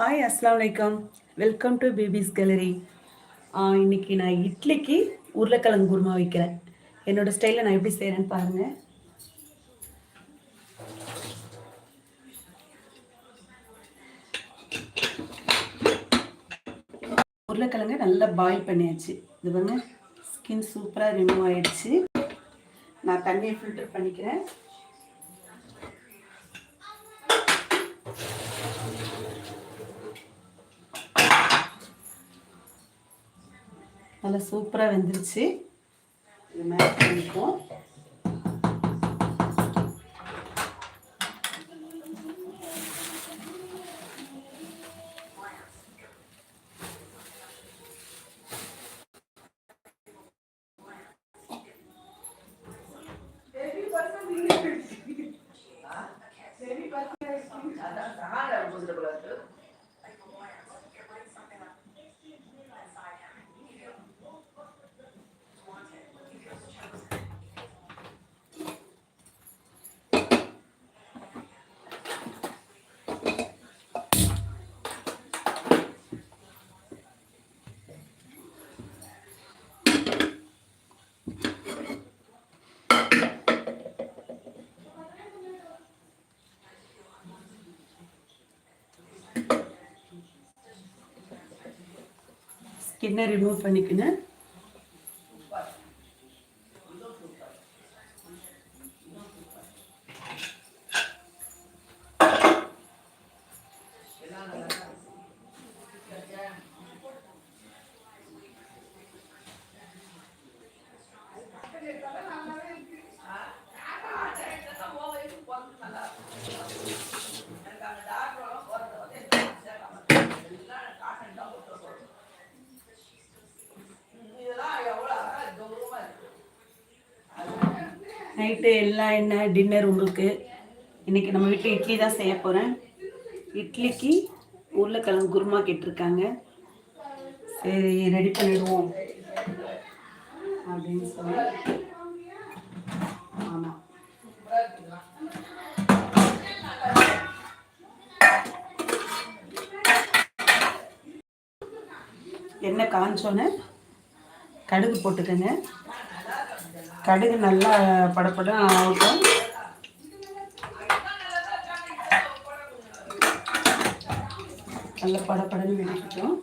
Hi அஸ்லாம் வலைக்கம் welcome to babies gallery இன்னைக்கு நான் இட்லிக்கு உருளைக்கிழங்கு குருமா வைக்கிறேன். என்னோட ஸ்டைலில் நான் எப்படி செய்கிறேன்னு பாருங்கள் உருளைக்கிழங்க நல்லா பாயில் பண்ணியாச்சு. இது பாருங்க ஸ்கின் சூப்பராக ரிமூவ் ஆயிடுச்சு. நான் தண்ணியை ஃபில்டர் பண்ணிக்கிறேன். நல்லா சூப்பராக வெந்துருச்சு. இது மேலே பண்ணிப்போம் ஸ்கின்னை ரிமூவ் பண்ணிக்கினேன் நைட்டு எல்லாம் என்ன டின்னர் உங்களுக்கு? இன்றைக்கி நம்ம வீட்டில் இட்லி தான் செய்ய போகிறேன் இட்லிக்கு உருளைக்கிழங்கு குருமா கேட்டிருக்காங்க. சரி ரெடி பண்ணிடுவோம். அப்படின்னு சொல்லி. ஆமாம் எண்ணெய் காஞ்சோன்னே கடுகு போட்டுக்கோங்க. கடுகு நல்லா படப்படம் ஆகட்டும். நல்லா படப்படன்னு வெடிக்கட்டும்.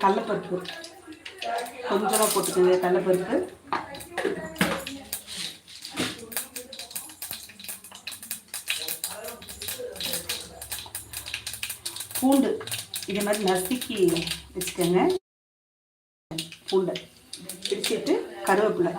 கடலப்பருப்பு கொஞ்சமாக போட்டுக்கோங்க கடலப்பருப்பு. பூண்டு. இதே மாதிரி நசுக்கி வச்சுக்கோங்க. பூண்டை. பிடிச்சிட்டு கருவேப்பிலை.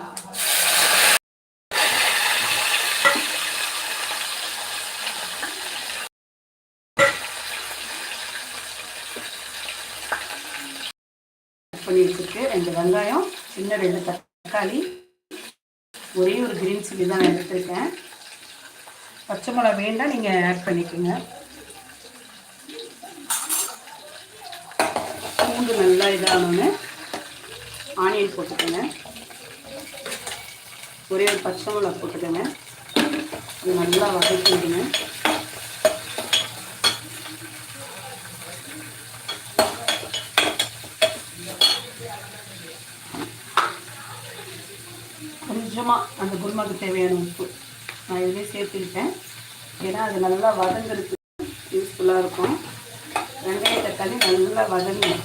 பண்ணி வச்சுருக்கு ரெண்டு வெங்காயம் சின்ன ரெண்டு தக்காளி. ஒரே ஒரு கிரீன் சில்லி தான் எடுத்திருக்கேன். பச்சை மிளகா வேண்டாம் நீங்கள் ஆட் பண்ணிக்கோங்க. பூண்டு நல்லா இதாகணுன்னு ஆனியன் போட்டுக்கோங்க. ஒரே ஒரு பச்சை மிளகா போட்டுக்கோங்க. அது நல்லா வதக்கிடுங்க. கொஞ்சமாக அந்த குருமாக்கு தேவையான உப்பு. நான் இதுவே சேர்த்துக்கிட்டேன். ஏன்னா அது நல்லா வதங்கிறதுக்கு யூஸ்ஃபுல்லாக இருக்கும். வெங்காய தக்காளி நல்லா வதங்கணும்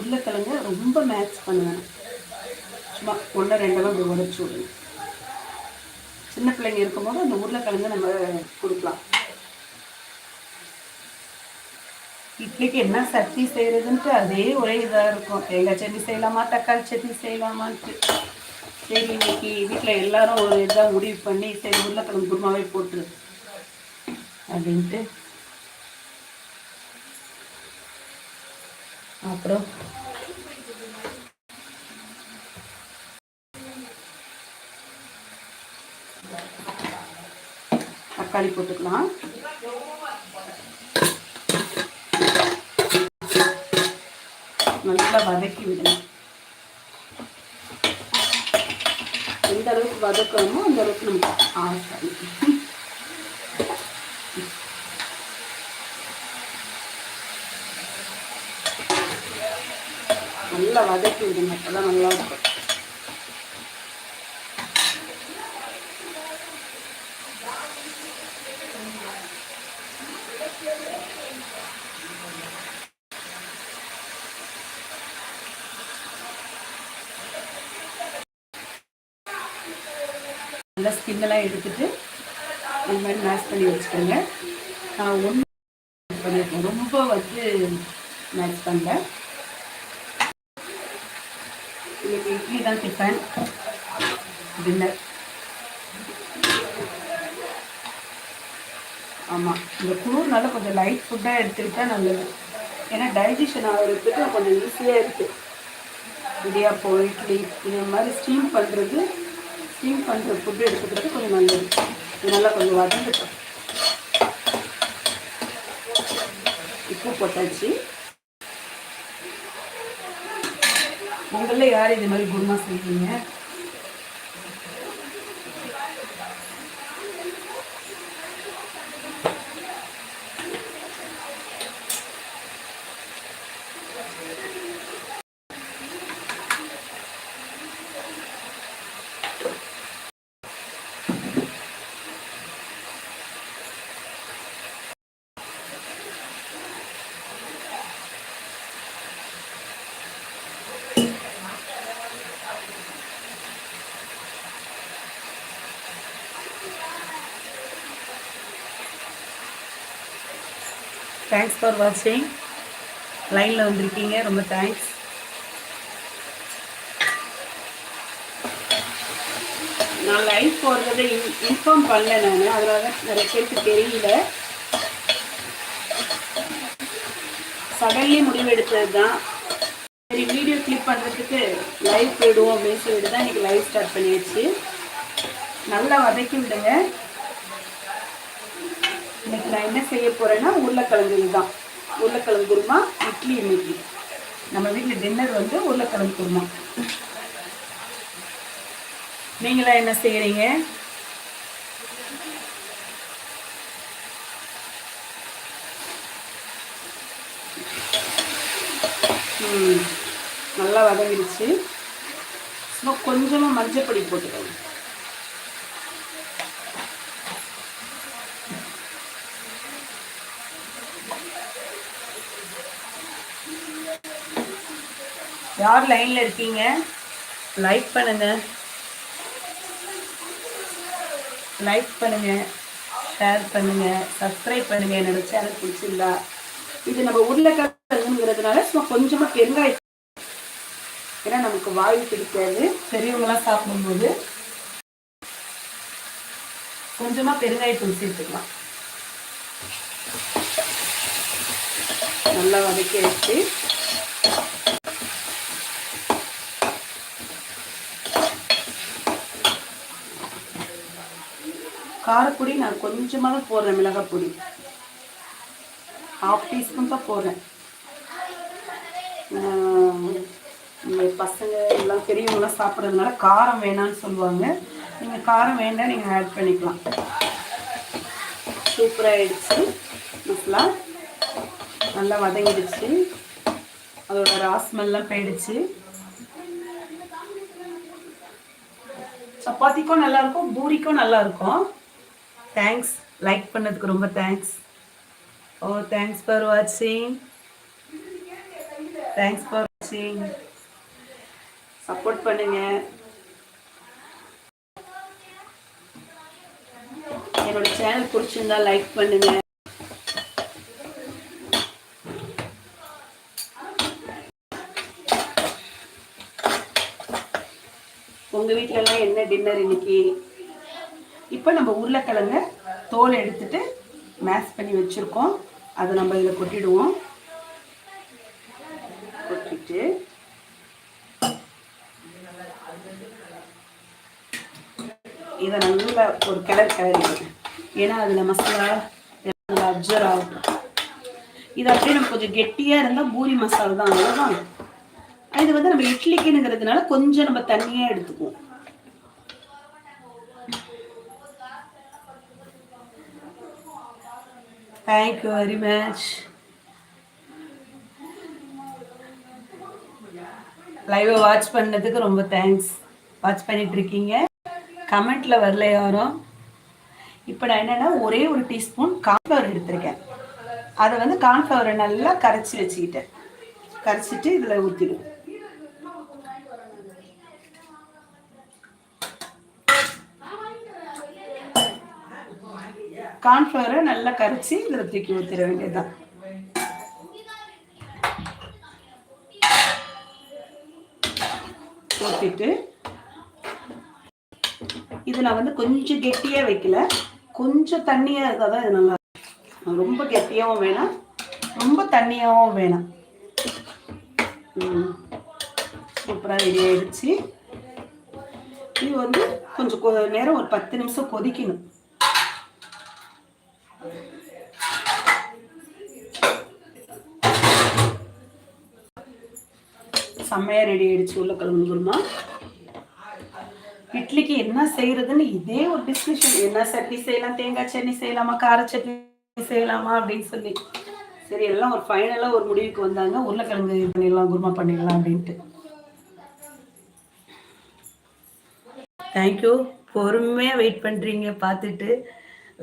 உருளைக்கிழங்க ரொம்ப மேட்ச் பண்ணுவேன். சும்மா ஒன்று ரெண்டெல்லாம் இப்படி உடச்சி விடுங்க சின்ன பிள்ளைங்க இருக்கும்போது அந்த உருளைக்கிழங்கு நம்ம கொடுக்கலாம். இட்லிக்கு என்ன சட்னி செய்கிறதுன்ட்டு அதே ஒரே இதாக இருக்கும். தேங்காய் சட்னி செய்யலாமா தக்காளி சட்னி செய்யலாமான்ட்டு. சரி இன்னைக்கு வீட்டில் எல்லாரும் ஒரு இதாக முடிவு பண்ணி சரி உருளைக்கிழங்கு குருமாவே போட்டுரு அப்படின்ட்டு. அப்புறம்? தக்காளி போட்டுக்கலாம். நல்லா வதக்கி விடணும். எந்த அளவுக்கு வதக்கணுமோ அந்த அளவுக்கு நமக்கு ஆசை நல்லா வதக்கி விடுங்க அப்பதான் நல்லா இருக்கும். நல்லா ஸ்கின்னெல்லாம் எடுத்துட்டு இந்த மாதிரி மேஷ் பண்ணி வச்சுக்கோங்க. நான் ஒன்று பண்ணியிருக்கேன். ரொம்ப வந்து மேட்ச் பண்ணேன் இன்னைக்கு இட்லி தான் டிஃபன் டின்னர். ஆமாம் இந்த குளிர்னால கொஞ்சம் லைட் ஃபுட்டாக எடுத்துக்கிட்டா நல்லது. ஏன்னா டைஜஷன் ஆகிறதுக்கு கொஞ்சம் ஈஸியாக இருக்குது இடியாப்போ இட்லி இந்த மாதிரி ஸ்டீம் பண்ணுறது ஸ்டீம் பண்ணுற ஃபுட்டு எடுத்துக்கிறது கொஞ்சம் நல்லது நல்லா கொஞ்சம் வதங்கிட்டோம். உப்பு போட்டாச்சு. உங்களில் யார் இது மாதிரி குருமா செய்வீங்க? தேங்க்ஸ் ஃபார் வாட்சிங் லைனில் வந்திருக்கீங்க. ரொம்ப தேங்க்ஸ் நான் லைவ் போடுறதை இன் இன்ஃபார்ம் பண்ணல நான். அதனால தான் நிறைய பேருக்கு தெரியல. சடன்லி முடிவெடுத்தது தான் சரி வீடியோ கிளிப் பண்ணுறதுக்கு லைவ் போயிடுவோம் அப்படின்னு சொல்லிட்டு தான் இன்றைக்கி லைவ் ஸ்டார்ட் பண்ணியாச்சு. நல்லா வதக்கி விடுங்க. இன்னைக்கு நான் என்ன செய்ய போறேன்னா உருளைக்கிழங்கு இதுதான். உருளைக்கிழங்கு குருமா இட்லி இன்னைக்கு நம்ம வீட்டில் டின்னர் வந்து உருளைக்கிழங்கு குருமா. நீங்களா என்ன செய்யறீங்க? நல்லா வதங்கிடுச்சு. சும்மா கொஞ்சமாக மஞ்சப்பொடி போட்டுக்கோங்க. யார் லைனில் இருக்கீங்க? லைக் பண்ணுங்க. லைக் பண்ணுங்க. ஷேர் பண்ணுங்க. சப்ஸ்கிரைப் பண்ணுங்க. என்னோட சேனல் பிடிச்சிருந்தா. இது நம்ம உருளைக்கிழங்குங்கிறதுனால சும்மா கொஞ்சமாக பெருங்காயம் ஏன்னா நமக்கு வாயு பிடிக்காது. பெரியவங்களாம் சாப்பிடும்போது கொஞ்சமாக பெருங்காயத்தூள் சேர்த்துக்கலாம் நல்லா வதக்கி வச்சு காரப்பொடி நான் கொஞ்சமாக தான் போடுறேன் மிளகாய் பொடி ஹாஃப் டீஸ்பூன் தான் போடுறேன். பசங்க எல்லாம் பெரியவங்களாம் சாப்பிட்றதுனால காரம் வேணான்னு சொல்லுவாங்க. நீங்கள் காரம் வேண்டாம் நீங்கள் ஆட் பண்ணிக்கலாம். சூப்பராக ஆயிடுச்சு. மசாலா நல்லா வதங்கிடுச்சு. அதோட ராஸ்மெல்லாம் போயிடுச்சு. சப்பாத்திக்கும் நல்லாயிருக்கும் பூரிக்கும் நல்லா இருக்கும். தேங்க்ஸ் லைக் பண்ணதுக்கு ரொம்ப தேங்க்ஸ் ஓ தேங்க்ஸ் ஃபார் வாட்சிங் தேங்க்ஸ் ஃபார் வாட்சிங் சப்போர்ட் பண்ணுங்க. என்னோட சேனல் பிடிச்சிருந்தா லைக் பண்ணுங்க. உங்க வீட்டிலலாம் என்ன டின்னர் இன்னைக்கு? இப்போ நம்ம உருளைக்கிழங்க தோல் எடுத்துட்டு மேஷ் பண்ணி வச்சுருக்கோம். அதை நம்ம இதில் கொட்டிடுவோம். கொட்டிட்டு இதை நல்லா ஒரு கிளர் கிளறிடுங்க ஏன்னா அதில் மசாலா நல்லா அப்சர்வ் ஆகட்டும் இது அப்படியே நம்ம கொஞ்சம் கெட்டியாக இருந்தால் பூரி மசாலா தான் அவ்வளோதான் இது வந்து நம்ம இட்லிக்குங்கிறதுனால கொஞ்சம் நம்ம தண்ணியாக எடுத்துக்குவோம். தேங்க்யூ வெரி மச் லைவை வாட்ச் பண்ணதுக்கு ரொம்ப தேங்க்ஸ் வாட்ச் பண்ணிட்டு இருக்கீங்க. கமெண்ட்ல வரல யாரும். இப்போ நான் என்னன்னா ஒரே ஒரு டீஸ்பூன் கார்ன்ஃப்ளவர் எடுத்திருக்கேன். அதை வந்து கார்ன்ஃப்ளவரை நல்லா கரைச்சி வச்சுக்கிட்டேன். கரைச்சிட்டு இதில் ஊற்றிடுவேன் கார்ன்ஃப்ளவரை நல்லா கரைச்சி இதில் தூக்கி ஊற்றிட வேண்டியதுதான் ஊற்றிட்டு இது நான் வந்து கொஞ்சம் கெட்டியாக வைக்கல. கொஞ்சம் தண்ணியாக இருந்தால் தான் இது நல்லா ரொம்ப கெட்டியாகவும் வேணாம். ரொம்ப தண்ணியாகவும் வேணாம். சூப்பராக ரெடி ஆயிடுச்சு. இது வந்து கொஞ்சம் கொ- நேரம் ஒரு பத்து நிமிஷம் கொதிக்கணும். செம்மையாக ரெடி ஆயிடுச்சு உருளைக்கிழங்கு குருமா. இட்லிக்கு என்ன செய்யறதுன்னு இதே ஒரு டிஸ்கஷன் என்ன சட்னி செய்யலாம் தேங்காய் சட்னி செய்யலாமா கார சட்னி செய்யலாமா அப்படின்னு சொல்லி. சரி எல்லாம் ஒரு ஃபைனலாக ஒரு முடிவுக்கு வந்தாங்க. உருளைக்கிழங்கு இது பண்ணிடலாம் குருமா பண்ணிடலாம் அப்படின்ட்டு. தேங்க்யூ பொறுமையாக வெயிட் பண்ணுறீங்க பார்த்துட்டு.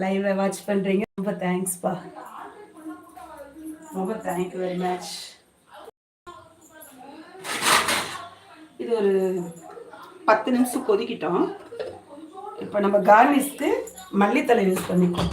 லைவை வாட்ச் பண்ணுறீங்க ரொம்ப தேங்க்ஸ்ப்பா ரொம்ப தேங்க்யூ வெரி மச் இது ஒரு பத்து நிமிஷம் கொதிக்கிட்டோம். இப்போ நம்ம கார்னிஷ்க்கு மல்லித்தலை யூஸ் பண்ணிக்கோம்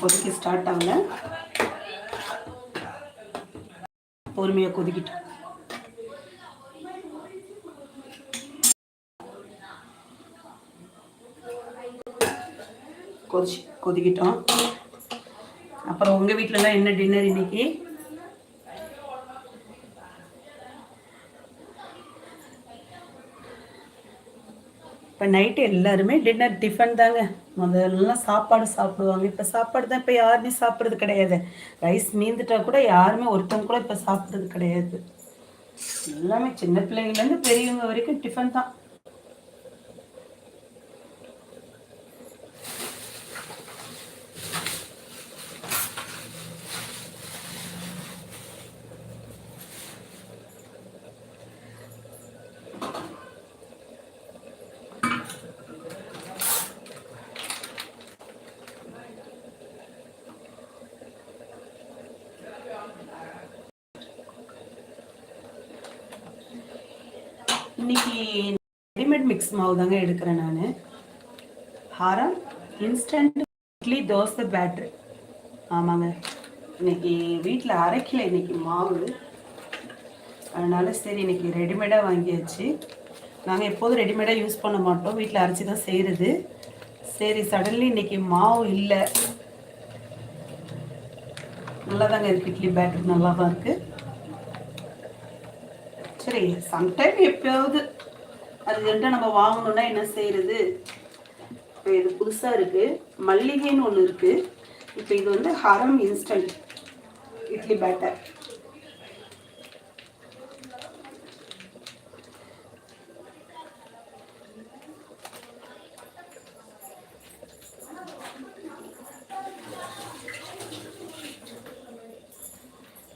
கொதிக்க ஸ்டார்ட் ஆகல பொறுமையாக கொதிக்கிட்டோம். கொதிச்சு கொதிக்கிட்டோம். அப்புறம் உங்கள் வீட்டிலலாம் என்ன டின்னர் இன்னைக்கு? இப்போ நைட்டு எல்லாருமே டின்னர் டிஃபன் தாங்க. முதல்லாம் சாப்பாடு சாப்பிடுவாங்க. இப்போ சாப்பாடு தான் இப்போ யாருமே சாப்பிட்றது கிடையாது. ரைஸ் மீந்துட்டா கூட யாருமே ஒருத்தவங்க கூட இப்போ சாப்பிட்றது கிடையாது. எல்லாமே சின்ன பிள்ளைங்கள்லேருந்து பெரியவங்க வரைக்கும் டிஃபன் தான். இன்னைக்கு ரெடிமேட் மிக்ஸ் மாவு தாங்க எடுக்கிறேன் நான். ஹாரம் இன்ஸ்டன்ட் இட்லி தோசை பேட்ரு ஆமாங்க. இன்னைக்கு வீட்டில் அரைக்கல இன்னைக்கு மாவு. அதனால சரி இன்னைக்கு ரெடிமேடாக வாங்கியாச்சு. நாங்கள் எப்போதும் ரெடிமேடாக யூஸ் பண்ண மாட்டோம். வீட்டில் அரைச்சி தான் செய்கிறது சரி சடன்லி இன்னைக்கு மாவு இல்லை. நல்லா தாங்க இருக்குது இட்லி பேட்டர் நல்லா தான் இருக்குது சரி சம்டைம் எப்பயாவது அர்ஜென்ட்டாக நம்ம வாங்கணும்னா என்ன செய்யறது இப்போ இது புதுசாக இருக்கு. மல்லிகைன்னு ஒன்று இருக்கு. இப்போ இது வந்து ஹரம் இன்ஸ்டன்ட் இட்லி பேட்டர்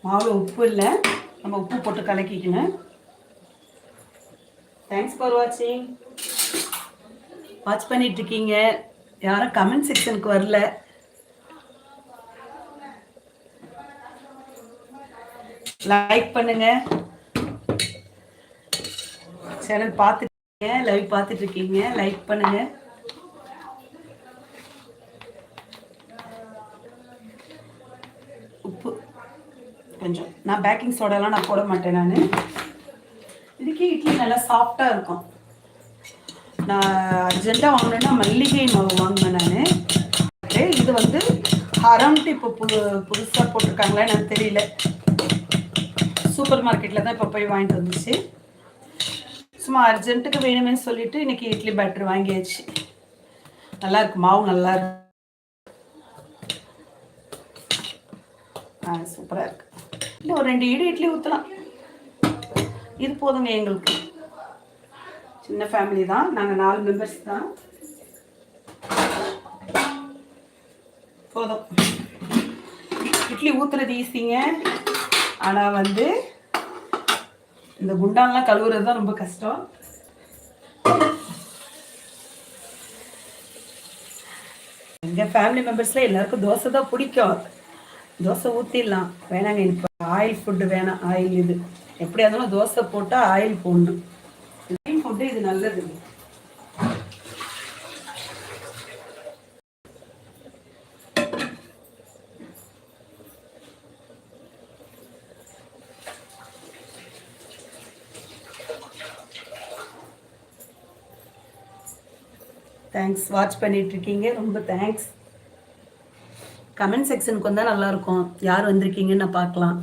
மாவில் உப்பு இல்லை. நம்ம உப்பு போட்டு கலக்கிக்கணும். தேங்க்ஸ் ஃபார் வாட்சிங் வாட்ச் பண்ணிட்டு இருக்கீங்க யாரும் கமெண்ட் செக்ஷனுக்கு வரல. லைக் பண்ணுங்க. சேனல் பார்த்துட்டு லைவ் பார்த்துட்டு இருக்கீங்க லைக் பண்ணுங்க. உப்பு. கொஞ்சம். நான் பேக்கிங் சோடாலாம் நான் போட மாட்டேன் நான். இதுக்கே இட்லி நல்லா சாஃப்டாக இருக்கும். நான் அர்ஜென்ட்டாக வாங்கினேன்னா மல்லிகை மாவு வாங்கினேன் நான். இது வந்து ஹரம்ட்டு இப்போ புது புதுசாக போட்டிருக்காங்களா எனக்கு தெரியல. சூப்பர் மார்க்கெட்டில் தான் இப்போ போய் வாங்கிட்டு வந்துச்சு. சும்மா அர்ஜென்ட்டுக்கு வேணுமே சொல்லிட்டு இன்னைக்கு இட்லி பேட்டர் வாங்கியாச்சு. நல்லா இருக்கு மாவு நல்லா இருக்கு. ஆ சூப்பராக இருக்கு. இல்லை ஒரு ரெண்டு இடி இட்லி ஊற்றலாம் இது போதுங்க எங்களுக்கு. சின்ன ஃபேமிலி தான். நாங்கள் நாலு மெம்பர்ஸ் தான். போதும். இட்லி ஊற்றுறது ஈஸிங்க ஆனால் வந்து இந்த குண்டான்லாம் கழுவுறது தான் ரொம்ப கஷ்டம். எங்கள் ஃபேமிலி மெம்பர்ஸில் எல்லாருக்கும் தோசை தான் பிடிக்கும். தோசை ஊற்றிடலாம் வேணாங்க எனக்கு ஆயில் ஃபுட்டு வேணாம். ஆயில் இது. எப்படியா இருந்தாலும் தோசை போட்டால் ஆயில் போடணும். ஆயில் ஃபுட்டு இது நல்லது. தேங்க்ஸ் வாட்ச் பண்ணிட்டு இருக்கீங்க ரொம்ப தேங்க்ஸ் கமெண்ட் செக்ஷனுக்கு வந்தால் நல்லாயிருக்கும் யார் வந்திருக்கீங்கன்னு நான் பார்க்கலாம்.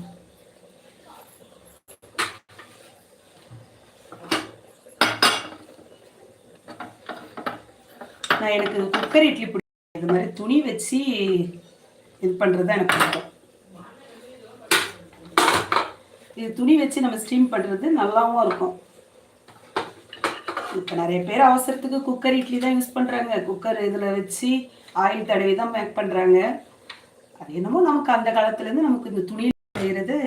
நான் எனக்கு குக்கர் இட்லி பிடிக்கும். இது மாதிரி துணி வச்சு இது பண்ணுறது தான் எனக்கு பிடிக்கும். இது துணி வச்சு நம்ம ஸ்டீம் பண்ணுறது நல்லாவும் இருக்கும். இப்போ நிறைய பேர் அவசரத்துக்கு குக்கர் இட்லி தான் யூஸ் பண்ணுறாங்க குக்கர் இதில் வச்சு ஆயில் தடவி தான் மேக் பண்ணுறாங்க அது என்னமோ நமக்கு அந்த காலத்துலேருந்து நமக்கு இந்த துணி செய்கிறது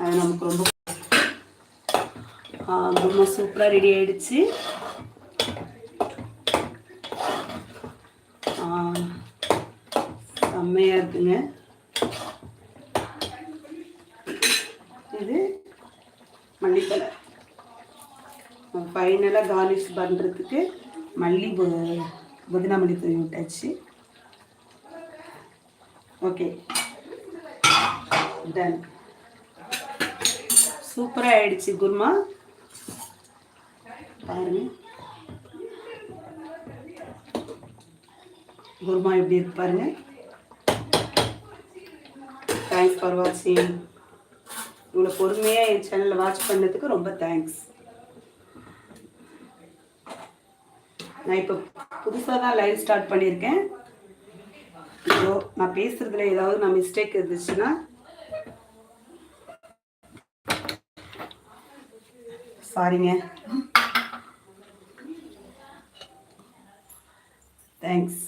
அது நமக்கு ரொம்ப பொம்மை சூப்பராக ரெடி ஆயிடுச்சு. செம்மையாக இருக்குங்க. இது மல்லித்தலை ஃபைனலாக கார்லிஷ் பண்ணுறதுக்கு மல்லி பு- புதினா மல்லி தூவி விட்டாச்சு. ஓகே டன் சூப்பராக ஆயிடுச்சு குருமா. பாருங்க. குருமா எப்படி இருக்கு பாருங்க. தேங்க்ஸ் ஃபார் வாட்சிங் இவ்வளோ பொறுமையாக என் சேனலில் வாட்ச் பண்ணதுக்கு ரொம்ப தேங்க்ஸ் நான் இப்போ புதுசாக தான் லைவ் ஸ்டார்ட் பண்ணியிருக்கேன். இப்போ நான் பேசுறதுல ஏதாவது நான் மிஸ்டேக் இருந்துச்சுன்னா சாரிங்க தேங்க்ஸ்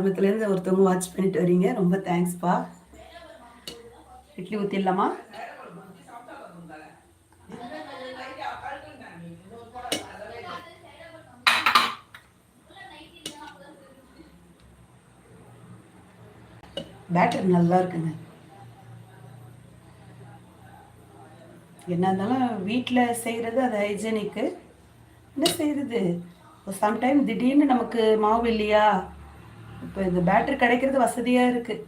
ஆரம்பத்துலேருந்து ஒருத்தவங்க வாட்ச் பண்ணிட்டு வரீங்க. ரொம்ப தேங்க்ஸ்ப்பா இட்லி ஊற்றிடலாமா பேட்டர் நல்லா இருக்குங்க. என்ன இருந்தாலும் வீட்டில் செய்கிறது அது ஹைஜெனிக்கு என்ன செய்கிறது சம்டைம் திடீர்னு நமக்கு மாவு இல்லையா? இப்போ இந்த பேட்டரி கிடைக்கிறது வசதியாக இருக்குது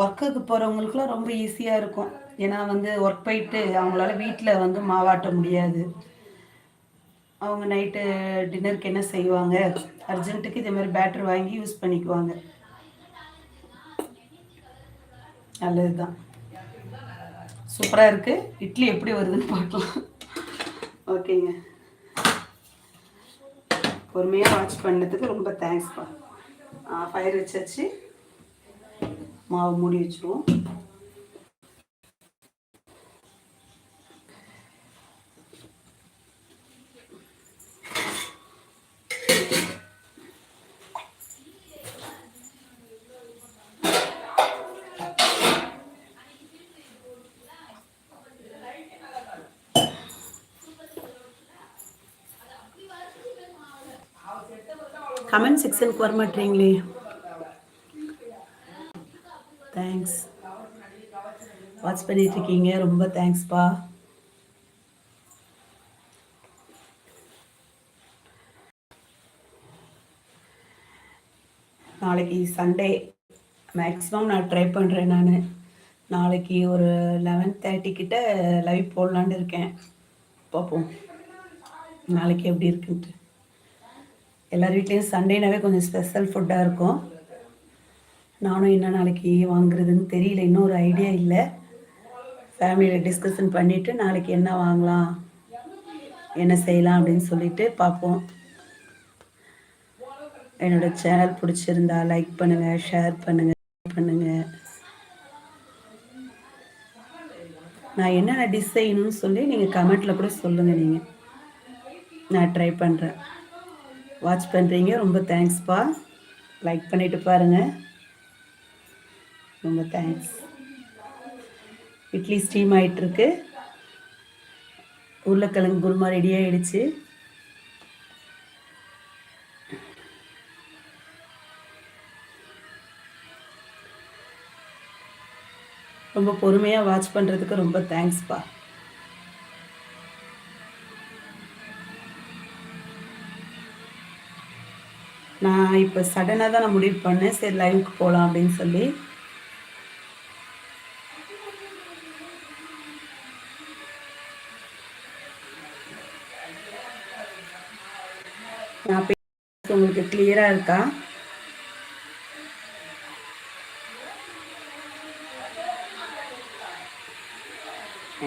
ஒர்க்குக்கு போகிறவங்களுக்குலாம் ரொம்ப ஈஸியாக இருக்கும். ஏன்னா வந்து ஒர்க் போயிட்டு அவங்களால வீட்டில் வந்து மாவாட்ட முடியாது. அவங்க நைட்டு டின்னருக்கு என்ன செய்வாங்க? அர்ஜென்ட்டுக்கு இதே மாதிரி பேட்டரி வாங்கி யூஸ் பண்ணிக்குவாங்க. நல்லது தான் சூப்பராக இருக்குது இட்லி எப்படி வருதுன்னு பார்க்கலாம். ஓகேங்க. பொறுமையாக வாட்ச் பண்ணதுக்கு ரொம்ப தேங்க்ஸ்ப்பா ஃபயர் வச்சாச்சு. மாவு மூடி வச்சுருவோம். கமெண்ட் செக்ஷனுக்கு வர மாட்டீங்களே. தேங்க்ஸ் வாட்ச் பண்ணிட்டு இருக்கீங்க. ரொம்ப தேங்க்ஸ்ப்பா நாளைக்கு சண்டே மேக்ஸிமம் நான் ட்ரை பண்ணுறேன் நான். நாளைக்கு ஒரு லெவன் தேர்ட்டி கிட்ட லைவ் போடலான்னு இருக்கேன். பார்ப்போம். நாளைக்கு எப்படி இருக்குன்ட்டு. எல்லார் வீட்லேயும் சண்டேனாவே கொஞ்சம் ஸ்பெஷல் ஃபுட்டாக இருக்கும். நானும் என்ன நாளைக்கு வாங்குறதுன்னு தெரியல இன்னும் ஒரு ஐடியா இல்லை. ஃபேமிலியில் டிஸ்கஷன் பண்ணிவிட்டு நாளைக்கு என்ன வாங்கலாம் என்ன செய்யலாம் அப்படின்னு சொல்லிட்டு பார்ப்போம். என்னோடய சேனல் பிடிச்சிருந்தா லைக் பண்ணுங்கள் ஷேர் பண்ணுங்கள் பண்ணுங்கள் நான் என்னென்ன டிஷ் செய்யணும்னு சொல்லி நீங்கள் கமெண்ட்டில் கூட சொல்லுங்கள் நீங்கள் நான் ட்ரை பண்ணுறேன் வாட்ச் பண்ணுறீங்க ரொம்ப தேங்க்ஸ்ப்பா லைக் பண்ணிவிட்டு பாருங்கள் ரொம்ப தேங்க்ஸ் இட்லி ஸ்டீம் ஆகிட்டுருக்கு உருளைக்கிழங்கு குருமா ரெடி ஆகிடுச்சு ரொம்ப பொறுமையாக வாட்ச் பண்ணுறதுக்கு ரொம்ப தேங்க்ஸ்ப்பா நான் இப்போ சடனாக தான் நான் முடிவு பண்ணேன். சரி லைவுக்கு போகலாம் அப்படின்னு சொல்லி. நான் உங்களுக்கு கிளியராக இருக்கா?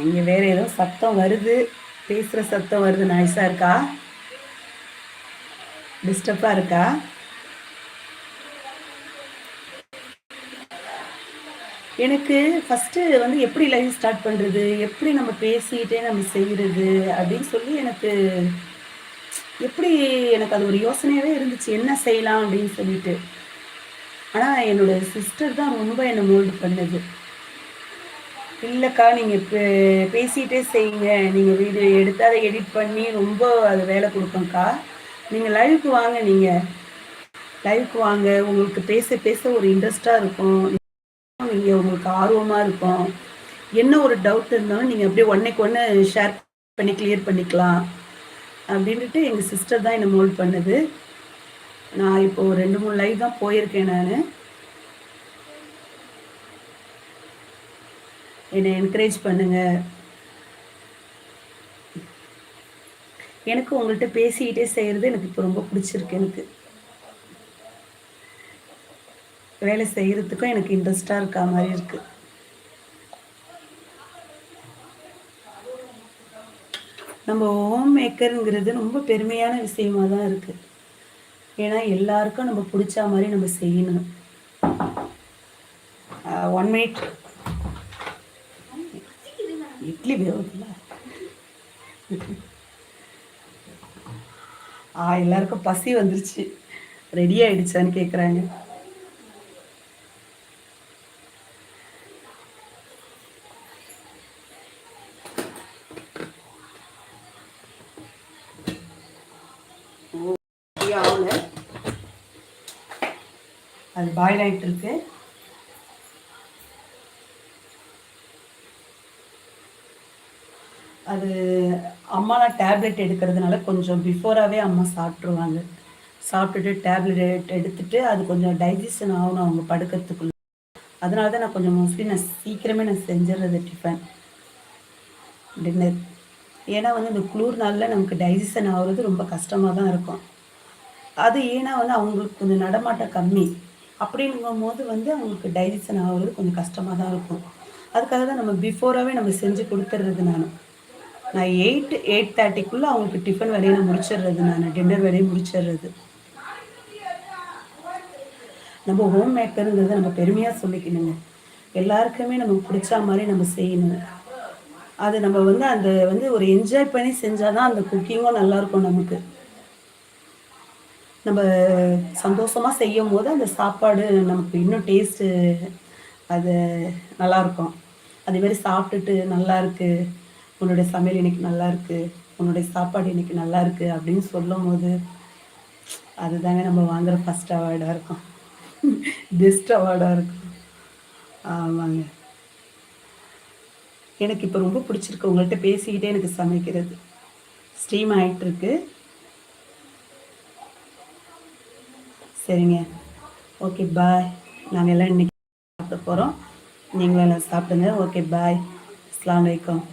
இங்கே வேறு ஏதோ சத்தம் வருது. பேசுகிற சத்தம் வருது. நாய்ஸாக இருக்கா? டிஸ்டர்பாக இருக்கா? எனக்கு ஃபஸ்ட்டு வந்து எப்படி லைவ் ஸ்டார்ட் பண்ணுறது எப்படி நம்ம பேசிக்கிட்டே நம்ம செய்கிறது அப்படின்னு சொல்லி எனக்கு எப்படி எனக்கு அது ஒரு யோசனையாகவே இருந்துச்சு. என்ன செய்யலாம் அப்படின்னு சொல்லிட்டு. ஆனால் என்னோட சிஸ்டர் தான் ரொம்ப என்னை மோல்டு பண்ணது. இல்லைக்கா நீங்கள் பேசிகிட்டே செய்யுங்க. நீங்கள் வீடியோ எடுத்து அதை எடிட் பண்ணி ரொம்ப அது வேலை கொடுப்போங்க்கா நீங்கள் லைவுக்கு வாங்க நீங்கள் லைவுக்கு வாங்க. உங்களுக்கு பேச பேச ஒரு இன்ட்ரெஸ்டாக இருக்கும். நீங்கள் உங்களுக்கு ஆர்வமாக இருக்கும். என்ன ஒரு டவுட் இருந்தாலும் நீங்கள் அப்படியே ஒன்னைக்கு ஒன்று ஷேர் பண்ணி கிளியர் பண்ணிக்கலாம். அப்படின்ட்டு எங்கள் சிஸ்டர் தான் என்னை மோல்ட் பண்ணுது. நான் இப்போ ரெண்டு மூணு லைவ் தான் போயிருக்கேன் நான். என்னை என்கரேஜ் பண்ணுங்கள் எனக்கு உங்கள்கிட்ட பேசிக்கிட்டே செய்கிறது எனக்கு இப்போ ரொம்ப பிடிச்சிருக்கு எனக்கு. வேலை செய்கிறதுக்கும் எனக்கு இன்ட்ரெஸ்டாக இருக்கா மாதிரி இருக்குது நம்ம ஹோம் மேக்கருங்கிறது ரொம்ப பெருமையான விஷயமா தான் இருக்குது ஏன்னா எல்லாருக்கும் நம்ம பிடிச்ச மாதிரி நம்ம செய்யணும். ஒன் மினிட் இட்லி வேவதில்ல ஆ எல்லாருக்கும் பசி வந்துருச்சு. ரெடி ஆயிடுச்சான்னு கேட்குறாங்க அது பாயில் ஆகிட்டு இருக்கு. அது அம்மாலாம் டேப்லெட் எடுக்கிறதுனால கொஞ்சம் பிஃபோராகவே அம்மா சாப்பிட்ருவாங்க சாப்பிட்டுட்டு டேப்லெட் எடுத்துட்டு அது கொஞ்சம் டைஜஷன் ஆகணும் அவங்க படுக்கிறதுக்குள்ள. அதனால தான் நான் கொஞ்சம் மோஸ்ட்லி நான் சீக்கிரமே நான் செஞ்சிடுறது டிஃபன். டின்னர். ஏன்னா வந்து இந்த குளிர் நாளில் நமக்கு டைஜஷன் ஆகுறது ரொம்ப கஷ்டமாக தான் இருக்கும். அது ஏன்னா வந்து அவங்களுக்கு கொஞ்சம் நடமாட்டம் கம்மி. அப்படிங்கும் போது வந்து அவங்களுக்கு டைஜஷன் ஆகுறது கொஞ்சம் கஷ்டமாக தான் இருக்கும். அதுக்காக தான் நம்ம பிஃபோராகவே நம்ம செஞ்சு கொடுத்துட்றது நான். நான் எயிட் எயிட் தேர்ட்டிக்குள்ளே அவங்களுக்கு டிஃபன் வேலையை நான் முடிச்சிடுறது நான். டின்னர் வேலையை முடிச்சிடுறது. நம்ம ஹோம் மேக்கருங்கிறத நம்ம பெருமையாக சொல்லிக்கணுங்க. எல்லாருக்குமே நமக்கு பிடிச்ச மாதிரி நம்ம செய்யணும். அது நம்ம வந்து அந்த வந்து ஒரு என்ஜாய் பண்ணி செஞ்சால் தான் அந்த குக்கிங்கும் நல்லாயிருக்கும் நமக்கு. நம்ம சந்தோஷமாக செய்யும் போது அந்த சாப்பாடு நமக்கு இன்னும் டேஸ்ட்டு அது நல்லாயிருக்கும் அதேமாரி சாப்பிட்டுட்டு நல்லா இருக்குது உன்னுடைய சமையல் இன்னைக்கு நல்லா இருக்கு உன்னுடைய சாப்பாடு இன்னைக்கு நல்லா இருக்கு அப்படின்னு சொல்லும் போது அதுதாங்க நம்ம வாங்குற ஃபஸ்ட் அவார்டாக இருக்கும். பெஸ்ட் அவார்டாக இருக்கும். ஆமாங்க. எனக்கு இப்போ ரொம்ப பிடிச்சிருக்கு உங்கள்கிட்ட பேசிக்கிட்டே எனக்கு சமைக்கிறது. ஸ்டீம் ஆகிட்டு இருக்கு. சரிங்க. ஓகே பாய் நாங்கள் எல்லாம் இன்னைக்கு சாப்பிட போகிறோம் நீங்களும் எல்லாம் சாப்பிடுங்க. ஓகே பாய் அஸ்லாம் வலைக்கம்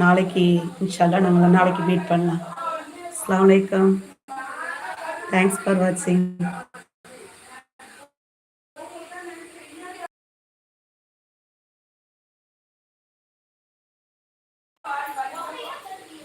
நாளைக்கு இன்ஷால்லா நாங்கள் நாளைக்கு மீட் பண்ணலாம். அஸ்லாம் வலைக்கம் தேங்க்ஸ் ஃபார் வாட்சிங்